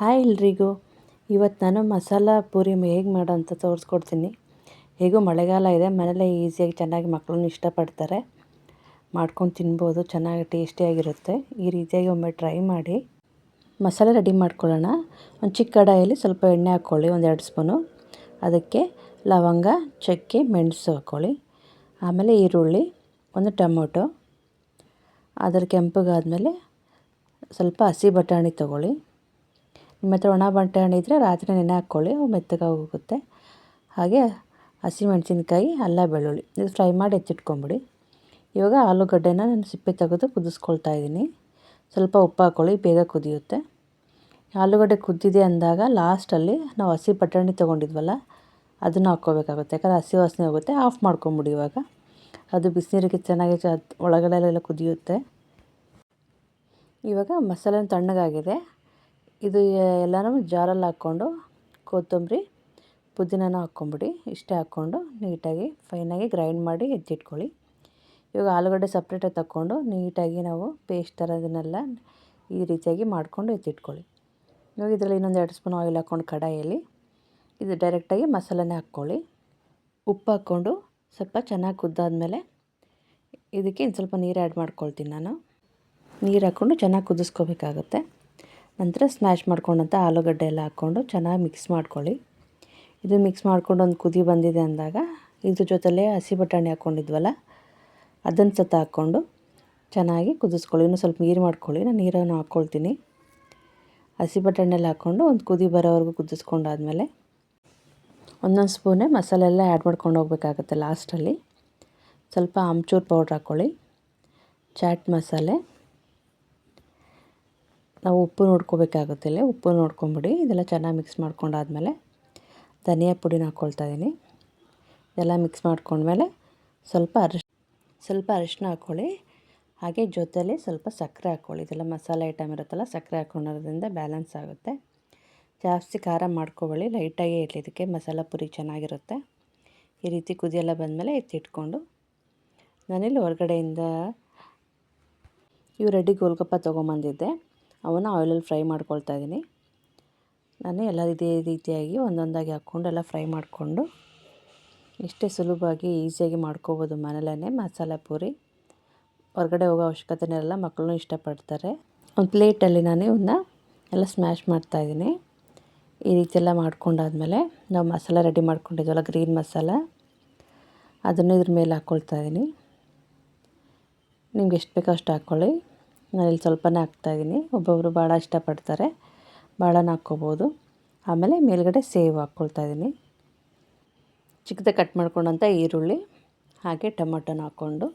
Hi ಎಲ್ರಿಗೂ. ಇವತ್ತು ನಾನು ಮಸಾಲ ಪೂರಿ ಹೇಗೆ ಮಾಡೋ ಅಂತ ತೋರಿಸ್ಕೊಡ್ತೀನಿ. ಹೇಗೂ ಮಳೆಗಾಲ ಇದೆ ಮನೇಲೇ ಈಸಿಯಾಗಿ ಚೆನ್ನಾಗಿ ಮಕ್ಕಳು ಇಷ್ಟಪಡ್ತಾರೆ. ಮಾಡ್ಕೊಂಡು ತಿನ್ಬೋದು, ಚೆನ್ನಾಗಿ ಟೇಸ್ಟಿಯಾಗಿರುತ್ತೆ ಈ ರೀತಿಯಾಗಿ ಒಮ್ಮೆ ಟ್ರೈ ಮಾಡಿ. ಮಸಾಲೆ ರೆಡಿ ಮಾಡ್ಕೊಳ್ಳೋಣ. ಒಂದು ಚಿಕ್ಕ ಕಡಾಯಲ್ಲಿ ಸ್ವಲ್ಪ ಎಣ್ಣೆ ಹಾಕ್ಕೊಳ್ಳಿ, ಒಂದು ಎರಡು ಸ್ಪೂನು. ಅದಕ್ಕೆ ಲವಂಗ, ಚಕ್ಕೆ, ಮೆಣಸು ಹಾಕ್ಕೊಳ್ಳಿ. ಆಮೇಲೆ ಈರುಳ್ಳಿ, ಒಂದು ಟೊಮೊಟೊ. ಅದರ ಕೆಂಪಗಾದಮೇಲೆ ಸ್ವಲ್ಪ ಹಸಿ ಬಟಾಣಿ ತೊಗೊಳ್ಳಿ. ನಿಮ್ಮ ಹತ್ರ ಒಣ ಬಟಾಣಿ ಇದ್ದರೆ ರಾತ್ರಿ ನೆನೆ ಹಾಕ್ಕೊಳ್ಳಿ ಮೆತ್ತಗಾಗೋಗುತ್ತೆ ಹಾಗೆ ಹಸಿಮೆಣಸಿನ್ಕಾಯಿ, ಅಲ್ಲ ಬೆಳ್ಳುಳ್ಳಿ, ಇದು ಫ್ರೈ ಮಾಡಿ ಎತ್ತಿಟ್ಕೊಂಬಿಡಿ ಇವಾಗ ಆಲೂಗಡ್ಡೆನ ನಾನು ಸಿಪ್ಪೆ ತೆಗೆದು ಕುದಿಸ್ಕೊಳ್ತಾ ಇದ್ದೀನಿ. ಸ್ವಲ್ಪ ಉಪ್ಪು ಹಾಕ್ಕೊಳ್ಳಿ ಬೇಗ ಕುದಿಯುತ್ತೆ. ಆಲೂಗಡ್ಡೆ ಕುದ್ದಿದೆ ಅಂದಾಗ ಲಾಸ್ಟಲ್ಲಿ ನಾವು ಹಸಿ ಬಟಾಣಿ ತೊಗೊಂಡಿದ್ವಲ್ಲ, ಅದನ್ನು ಹಾಕ್ಕೋಬೇಕಾಗುತ್ತೆ. ಯಾಕಂದರೆ ಹಸಿ ವಾಸನೆ ಹೋಗುತ್ತೆ, ಆಫ್ ಮಾಡ್ಕೊಂಬಿಡಿ ಇವಾಗ. ಅದು ಬಿಸಿನೀರಿಗೆ ಚೆನ್ನಾಗಿ ಚ ಒಳಗಡೆಲೆಲ್ಲ ಕುದಿಯುತ್ತೆ. ಇವಾಗ ಮಸಾಲೆ ತಣ್ಣಗಾಗಿದೆ. ಇದು ಎಲ್ಲನೂ ಜಾರಲ್ಲಿ ಹಾಕ್ಕೊಂಡು ಕೊತ್ತಂಬರಿ ಪುದೀನ ಹಾಕ್ಕೊಂಬಿಡಿ. ಇಷ್ಟೇ ಹಾಕ್ಕೊಂಡು ನೀಟಾಗಿ ಫೈನಾಗಿ ಗ್ರೈಂಡ್ ಮಾಡಿ ಎತ್ತಿಟ್ಕೊಳ್ಳಿ. ಇವಾಗ ಆಲೂಗಡ್ಡೆ ಸಪ್ರೇಟಾಗಿ ತಕ್ಕೊಂಡು ನೀಟಾಗಿ ನಾವು ಪೇಸ್ಟ್ ಥರ ಇದನ್ನೆಲ್ಲ ಈ ರೀತಿಯಾಗಿ ಮಾಡಿಕೊಂಡು ಎತ್ತಿಟ್ಕೊಳ್ಳಿ. ಇವಾಗ ಇದರಲ್ಲಿ ಇನ್ನೊಂದು ಎರಡು ಸ್ಪೂನ್ ಆಯಿಲ್ ಹಾಕ್ಕೊಂಡು ಕಡಾಯಲ್ಲಿ ಇದು ಡೈರೆಕ್ಟಾಗಿ ಮಸಾಲೆನೇ ಹಾಕ್ಕೊಳ್ಳಿ. ಉಪ್ಪು ಹಾಕ್ಕೊಂಡು ಸ್ವಲ್ಪ ಚೆನ್ನಾಗಿ ಕುದ್ದಾದಮೇಲೆ ಇದಕ್ಕೆ ಇನ್ನು ಸ್ವಲ್ಪ ನೀರು ಆ್ಯಡ್ ಮಾಡ್ಕೊಳ್ತೀನಿ ನಾನು. ನೀರು ಹಾಕ್ಕೊಂಡು ಚೆನ್ನಾಗಿ ಕುದಿಸ್ಕೋಬೇಕಾಗುತ್ತೆ. ನಂತರ ಸ್ಮ್ಯಾಶ್ ಮಾಡ್ಕೊಂಡಂಥ ಆಲೂಗಡ್ಡೆ ಎಲ್ಲ ಹಾಕ್ಕೊಂಡು ಚೆನ್ನಾಗಿ ಮಿಕ್ಸ್ ಮಾಡ್ಕೊಳ್ಳಿ. ಇದು ಮಿಕ್ಸ್ ಮಾಡ್ಕೊಂಡು ಒಂದು ಕುದಿ ಬಂದಿದೆ ಅಂದಾಗ, ಇದ್ರ ಜೊತೆಲೆ ಹಸಿ ಬಟಾಣಿ ಹಾಕ್ಕೊಂಡಿದ್ವಲ್ಲ ಅದನ್ನು ಸತ ಹಾಕ್ಕೊಂಡು ಚೆನ್ನಾಗಿ ಕುದಿಸ್ಕೊಳ್ಳಿ. ಇನ್ನೂ ಸ್ವಲ್ಪ ನೀರು ಮಾಡ್ಕೊಳ್ಳಿ ನಾನು ನೀರನ್ನು ಹಾಕ್ಕೊಳ್ತೀನಿ. ಹಸಿ ಬಟಾಣಿಯಲ್ಲಿ ಹಾಕ್ಕೊಂಡು ಒಂದು ಕುದಿ ಬರೋವರೆಗೂ ಕುದಿಸ್ಕೊಂಡಾದ್ಮೇಲೆ ಒಂದೊಂದು ಸ್ಪೂನೇ ಮಸಾಲೆ ಎಲ್ಲ ಆ್ಯಡ್ ಮಾಡ್ಕೊಂಡು ಹೋಗ್ಬೇಕಾಗುತ್ತೆ ಲಾಸ್ಟಲ್ಲಿ ಸ್ವಲ್ಪ ಆಮ್ಚೂರು ಪೌಡ್ರ್ ಹಾಕ್ಕೊಳ್ಳಿ. ಚಾಟ್ ಮಸಾಲೆ. ನಾವು ಉಪ್ಪು ನೋಡ್ಕೋಬೇಕಾಗುತ್ತೆ ಉಪ್ಪು ನೋಡ್ಕೊಂಬಿಡಿ. ಇದೆಲ್ಲ ಚೆನ್ನಾಗಿ ಮಿಕ್ಸ್ ಮಾಡ್ಕೊಂಡಾದ್ಮೇಲೆ ಧನಿಯಾ ಪುಡಿನ ಹಾಕ್ಕೊಳ್ತಾ ಇದ್ದೀನಿ ಇದೆಲ್ಲ ಮಿಕ್ಸ್ ಮಾಡ್ಕೊಂಡ್ಮೇಲೆ ಸ್ವಲ್ಪ ಅರಿಶ್, ಸ್ವಲ್ಪ ಅರಿಶಿನ ಹಾಕ್ಕೊಳ್ಳಿ ಹಾಗೆ ಜೊತೆಲಿ ಸ್ವಲ್ಪ ಸಕ್ಕರೆ ಹಾಕ್ಕೊಳ್ಳಿ ಇದೆಲ್ಲ ಮಸಾಲೆ ಐಟಮ್ ಇರುತ್ತಲ್ಲ, ಸಕ್ಕರೆ ಹಾಕ್ಕೊಂಡಿರೋದ್ರಿಂದ ಬ್ಯಾಲೆನ್ಸ್ ಆಗುತ್ತೆ. ಜಾಸ್ತಿ ಖಾರ ಮಾಡ್ಕೊಬೇಡಿ. ಲೈಟಾಗೇ ಇರಲಿ. ಇದಕ್ಕೆ ಮಸಾಲ ಪುರಿ ಚೆನ್ನಾಗಿರುತ್ತೆ. ಈ ರೀತಿ ಕುದಿಯೆಲ್ಲ ಬಂದಮೇಲೆ ಎತ್ತಿಟ್ಕೊಂಡು ನಾನಿಲ್ಲಿ ಹೊರಗಡೆಯಿಂದ ಇವು ರೆಡಿ ಗೋಲ್ಗಪ್ಪ ತೊಗೊಂಬಂದಿದ್ದೆ. ಅವನ್ನ ಆಯಿಲಲ್ಲಿ ಫ್ರೈ ಮಾಡ್ಕೊಳ್ತಾ ಇದ್ದೀನಿ. ನಾನು ಎಲ್ಲ ಇದೇ ರೀತಿಯಾಗಿ ಒಂದೊಂದಾಗಿ ಹಾಕ್ಕೊಂಡು ಎಲ್ಲ ಫ್ರೈ ಮಾಡಿಕೊಂಡು ಇಷ್ಟೇ ಸುಲಭವಾಗಿ ಈಸಿಯಾಗಿ ಮಾಡ್ಕೋಬೋದು ಮನೇಲೇ ಮಸಾಲೆ ಪೂರಿ. ಹೊರಗಡೆ ಹೋಗೋ ಅವಶ್ಯಕತೆನೇ ಮಕ್ಕಳು ಇಷ್ಟಪಡ್ತಾರೆ. ಒಂದು ಪ್ಲೇಟಲ್ಲಿ ನಾನು ಇವನ್ನ ಎಲ್ಲ ಸ್ಮ್ಯಾಶ್ ಮಾಡ್ತಾಯಿದ್ದೀನಿ ಈ ರೀತಿ ಎಲ್ಲ ಮಾಡ್ಕೊಂಡಾದ್ಮೇಲೆ ನಾವು ಮಸಾಲ ರೆಡಿ ಮಾಡ್ಕೊಂಡಿದ್ವಲ್ಲ, ಗ್ರೀನ್ ಮಸಾಲ, ಅದನ್ನು ಇದ್ರ ಮೇಲೆ ಹಾಕ್ಕೊಳ್ತಾ ಇದ್ದೀನಿ. ನಿಮ್ಗೆ ಎಷ್ಟು ಬೇಕೋ ಅಷ್ಟು ಹಾಕ್ಕೊಳ್ಳಿ ನಾನಿಲ್ಲಿ ಸ್ವಲ್ಪನೇ ಹಾಕ್ತಾಯಿದ್ದೀನಿ. ಒಬ್ಬೊಬ್ಬರು ಭಾಳ ಇಷ್ಟಪಡ್ತಾರೆ. ಭಾಳನ ಹಾಕ್ಕೋಬೋದು. ಆಮೇಲೆ ಮೇಲುಗಡೆ ಸೇವ್ ಹಾಕ್ಕೊಳ್ತಾ ಇದ್ದೀನಿ. ಚಿಕ್ಕದಾಗಿ ಕಟ್ ಮಾಡ್ಕೊಂಡಂಥ ಈರುಳ್ಳಿ, ಹಾಗೆ ಟೊಮೊಟೊನ ಹಾಕ್ಕೊಂಡು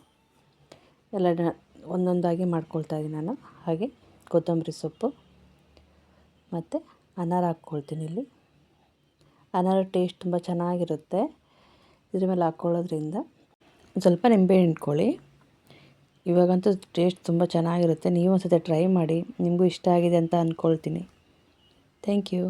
ಎಲ್ಲ ಒಂದೊಂದಾಗಿ ಮಾಡ್ಕೊಳ್ತಾ ಇದ್ದೀನಿ ನಾನು. ಹಾಗೆ ಕೊತ್ತಂಬರಿ ಸೊಪ್ಪು ಮತ್ತು ಅನಾರ ಹಾಕ್ಕೊಳ್ತೀನಿ ಇಲ್ಲಿ. ಅನಾರ ಟೇಸ್ಟ್ ತುಂಬ ಚೆನ್ನಾಗಿರುತ್ತೆ. ಇದ್ರ ಮೇಲೆ ಹಾಕ್ಕೊಳ್ಳೋದ್ರಿಂದ ಸ್ವಲ್ಪ ನಿಂಬೆ ಹಿಂಡ್ಕೊಳ್ಳಿ ಇವಾಗಂತೂ ಟೇಸ್ಟ್ ತುಂಬ ಚೆನ್ನಾಗಿರುತ್ತೆ. ನೀವು ಒಂದು ಸತಿ ಟ್ರೈ ಮಾಡಿ, ನಿಮಗೂ ಇಷ್ಟ ಆಗಿದೆ ಅಂತ ಅಂದ್ಕೊಳ್ತೀನಿ ಥ್ಯಾಂಕ್ ಯು